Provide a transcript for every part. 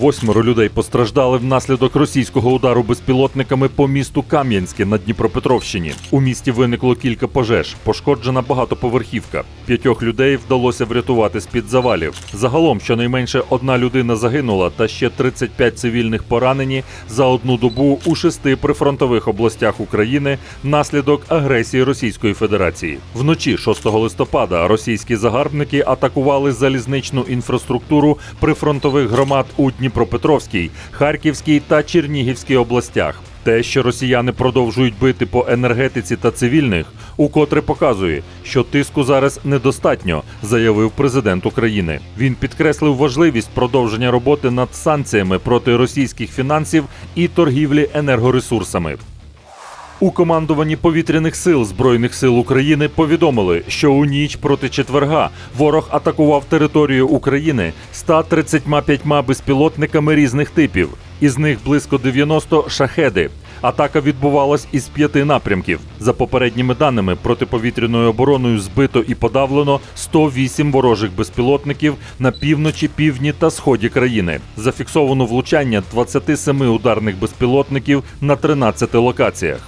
Восьмеро людей постраждали внаслідок російського удару безпілотниками по місту Кам'янське на Дніпропетровщині. У місті виникло кілька пожеж, пошкоджена багатоповерхівка. П'ятьох людей вдалося врятувати з-під завалів. Загалом щонайменше одна людина загинула та ще 35 цивільних поранені за одну добу у шести прифронтових областях України внаслідок агресії Російської Федерації. Вночі 6 листопада російські загарбники атакували залізничну інфраструктуру прифронтових громад у Дніпропетровській, Харківській та Чернігівській областях. Те, що росіяни продовжують бити по енергетиці та цивільних, укотре показує, що тиску зараз недостатньо, заявив президент України. Він підкреслив важливість продовження роботи над санкціями проти російських фінансів і торгівлі енергоресурсами. У командуванні повітряних сил Збройних сил України повідомили, що у ніч проти четверга ворог атакував територію України 135 безпілотниками різних типів. Із них близько 90 шахеди. Атака відбувалась із п'яти напрямків. За попередніми даними, протиповітряною обороною збито і подавлено 108 ворожих безпілотників на півночі, півдні та сході країни. Зафіксовано влучання 27 ударних безпілотників на 13 локаціях.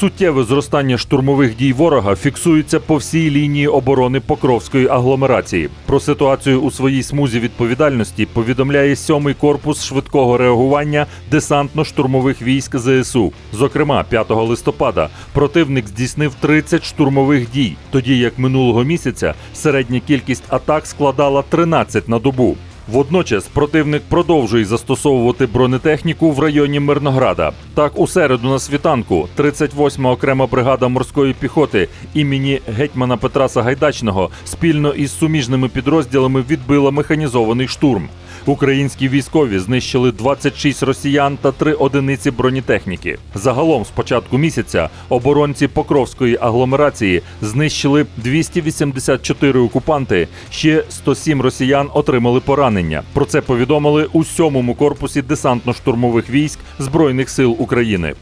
Суттєве зростання штурмових дій ворога фіксується по всій лінії оборони Покровської агломерації. Про ситуацію у своїй смузі відповідальності повідомляє сьомий корпус швидкого реагування десантно-штурмових військ ЗСУ. Зокрема, 5 листопада противник здійснив 30 штурмових дій, тоді як минулого місяця середня кількість атак складала 13 на добу. Водночас противник продовжує застосовувати бронетехніку в районі Мирнограда. Так, у середу на світанку 38-ма окрема бригада морської піхоти імені гетьмана Петра Сагайдачного спільно із суміжними підрозділами відбила механізований штурм. Українські військові знищили 26 росіян та 3 одиниці бронетехніки. Загалом, з початку місяця, оборонці Покровської агломерації знищили 284 окупанти. Ще 107 росіян отримали поранення. Про це повідомили у сьомому корпусі десантно-штурмових військ Збройних сил України.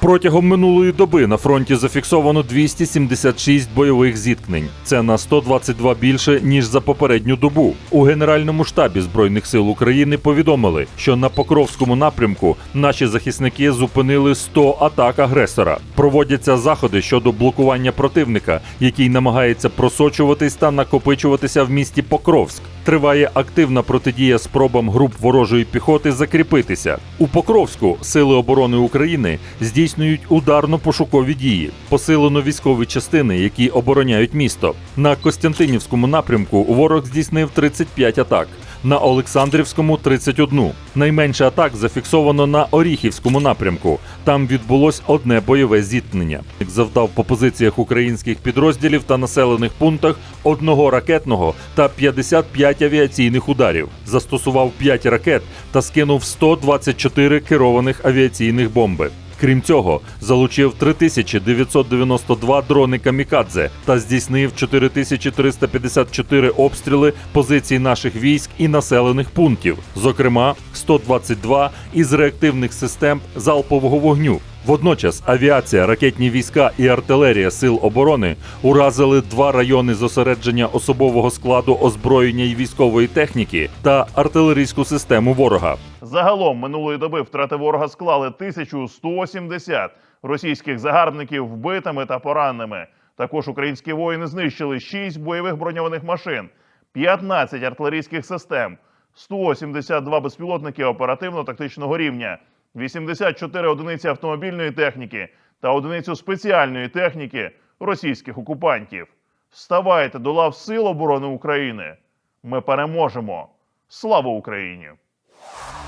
Протягом минулої доби на фронті зафіксовано 276 бойових зіткнень. Це на 122 більше ніж за попередню добу. У Генеральному штабі збройних сил України повідомили, що на Покровському напрямку наші захисники зупинили 100 атак агресора. Проводяться заходи щодо блокування противника, який намагається просочуватись та накопичуватися в місті Покровськ. Триває активна протидія спробам груп ворожої піхоти закріпитися. У Покровську сили оборони України здійснюють ударно-пошукові дії. Посилено військові частини, які обороняють місто. На Костянтинівському напрямку ворог здійснив 35 атак. На Олександрівському 31. Найменше атак зафіксовано на Оріхівському напрямку. Там відбулось одне бойове зіткнення. Завдав по позиціях українських підрозділів та населених пунктах одного ракетного та 55 авіаційних ударів. Застосував 5 ракет та скинув 124 керованих авіаційних бомби. Крім цього, залучив 3992 дрони камікадзе та здійснив 4354 обстріли позицій наших військ і населених пунктів, зокрема 122 із реактивних систем залпового вогню. Водночас авіація, ракетні війська і артилерія сил оборони уразили два райони зосередження особового складу озброєння і військової техніки та артилерійську систему ворога. Загалом минулої доби втрати ворога склали 1170 російських загарбників вбитими та пораненими. Також українські воїни знищили 6 бойових броньованих машин, 15 артилерійських систем, 172 безпілотники оперативно-тактичного рівня, 84 одиниці автомобільної техніки та одиницю спеціальної техніки російських окупантів. Вставайте до лав Сил оборони України. Ми переможемо. Слава Україні!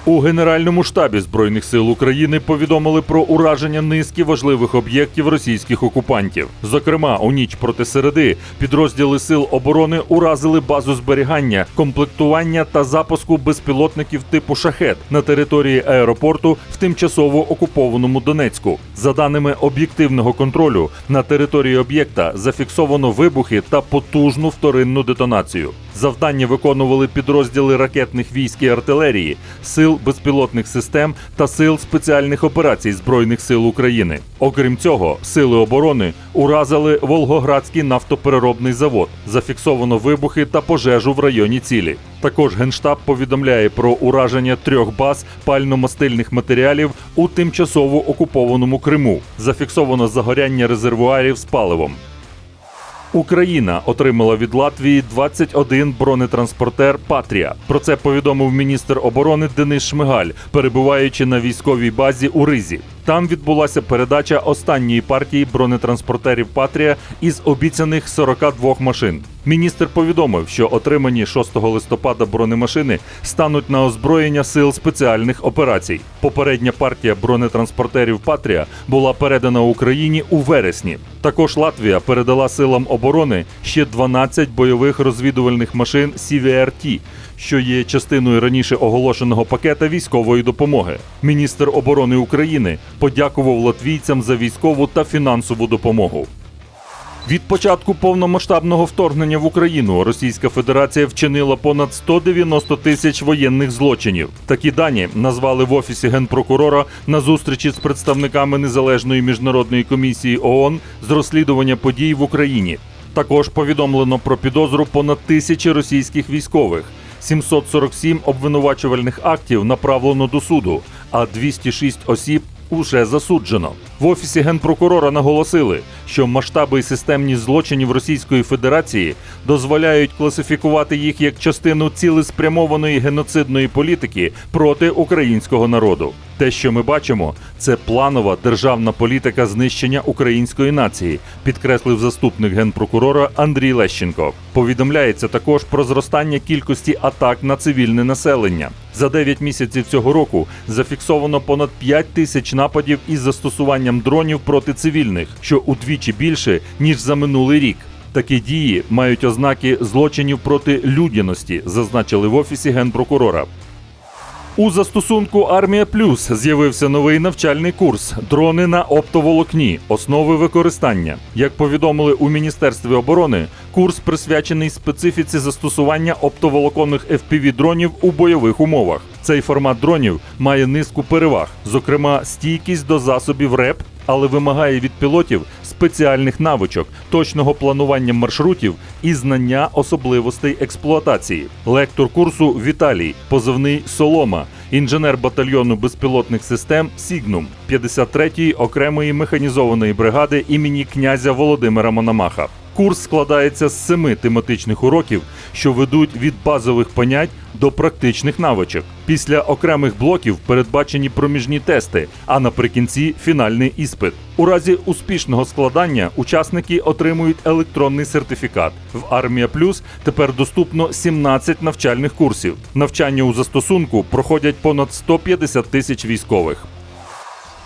У Генеральному штабі Збройних сил України повідомили про ураження низки важливих об'єктів російських окупантів. Зокрема, у ніч проти середи підрозділи сил оборони уразили базу зберігання, комплектування та запуску безпілотників типу шахет на території аеропорту в тимчасово окупованому Донецьку. За даними об'єктивного контролю, на території об'єкта зафіксовано вибухи та потужну вторинну детонацію. Завдання виконували підрозділи ракетних військ і артилерії, сил безпілотних систем та сил спеціальних операцій Збройних сил України. Окрім цього, сили оборони уразили Волгоградський нафтопереробний завод. Зафіксовано вибухи та пожежу в районі цілі. Також генштаб повідомляє про ураження трьох баз пально-мастильних матеріалів у тимчасово окупованому Криму. Зафіксовано загоряння резервуарів з паливом. Україна отримала від Латвії 21 бронетранспортер Патрія. Про це повідомив міністр оборони Денис Шмигаль, перебуваючи на військовій базі у Ризі. Там відбулася передача останньої партії бронетранспортерів Патрія із обіцяних 42 машин. Міністр повідомив, що отримані 6 листопада бронемашини стануть на озброєння сил спеціальних операцій. Попередня партія бронетранспортерів Патрія була передана Україні у вересні. Також Латвія передала силам оборони ще 12 бойових розвідувальних машин CVRT, що є частиною раніше оголошеного пакета військової допомоги. Міністр оборони України подякував латвійцям за військову та фінансову допомогу. Від початку повномасштабного вторгнення в Україну Російська Федерація вчинила понад 190 тисяч воєнних злочинів. Такі дані назвали в офісі генпрокурора на зустрічі з представниками незалежної міжнародної комісії ООН з розслідування подій в Україні. Також повідомлено про підозру понад тисячі російських військових. 747 обвинувачувальних актів направлено до суду, а 206 осіб уже засуджено. В офісі генпрокурора наголосили, що масштаби і системність злочинів Російської Федерації дозволяють класифікувати їх як частину цілеспрямованої геноцидної політики проти українського народу. Те, що ми бачимо, це планова державна політика знищення української нації, підкреслив заступник генпрокурора Андрій Лещенко. Повідомляється також про зростання кількості атак на цивільне населення. За 9 місяців цього року зафіксовано понад 5 тисяч нападів із застосуванням дронів проти цивільних, що удвічі більше ніж за минулий рік. Такі дії мають ознаки злочинів проти людяності, зазначили в офісі генпрокурора. У застосунку Армія Плюс з'явився новий навчальний курс Дрони на оптоволокні. Основи використання. Як повідомили у Міністерстві оборони, курс присвячений специфіці застосування оптоволоконних fpv дронів у бойових умовах. Цей формат дронів має низку переваг, зокрема стійкість до засобів РЕП, але вимагає від пілотів спеціальних навичок, точного планування маршрутів і знання особливостей експлуатації. Лектор курсу Віталій, позивний Солома, інженер батальйону безпілотних систем Сігнум 53-ї окремої механізованої бригади імені князя Володимира Мономаха. Курс складається з семи тематичних уроків, що ведуть від базових понять до практичних навичок. Після окремих блоків передбачені проміжні тести, а наприкінці фінальний іспит. У разі успішного складання учасники отримують електронний сертифікат. В Армія Плюс тепер доступно 17 навчальних курсів. Навчання у застосунку проходять понад 150 тисяч військових.